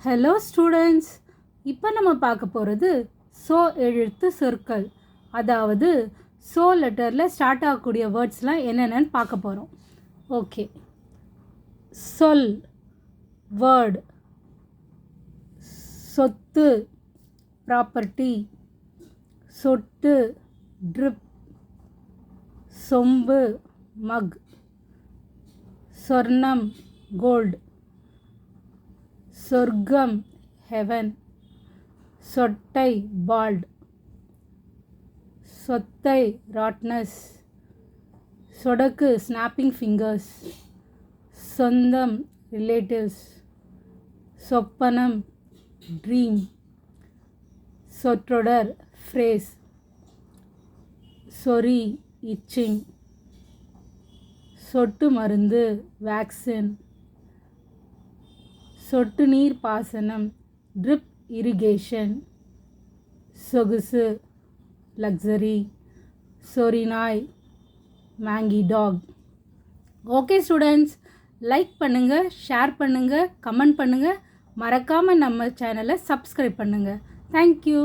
Hello students இப்போ நம்ம பார்க்க போகிறது சோ எழுத்து சொற்கள். அதாவது சோ லெட்டரில் ஸ்டார்ட் ஆகக்கூடிய வேர்ட்ஸ்லாம் என்னென்னு பார்க்க போகிறோம் ஓகே சொல் வேர்டு சொத்து ப்ராப்பர்ட்டி சொட்டு ட்ரிப் சொம்பு மக் சொர்ணம் கோல்டு சொர்க்கம் ஹெவன். சொட்டை பால்ட். சொத்தை ராட்னஸ். சொடக்கு ஸ்னாப்பிங் ஃபிங்கர்ஸ். சொந்தம் ரிலேட்டிவ்ஸ். சொப்பனம் ட்ரீம். சொற்றொடர் ஃப்ரேஸ். சொறி இச்சிங். சொட்டு மருந்து வேக்சின். சொட்டு நீர் பாசனம் ட்ரிப் இரிகேஷன் சொகுசு luxury சொரினாய் mangy dog okay students like பண்ணுங்கள் ஷேர் பண்ணுங்கள் கமெண்ட் பண்ணுங்கள் மறக்காமல் நம்ம சேனலை சப்ஸ்கிரைப் பண்ணுங்கள் தேங்க்யூ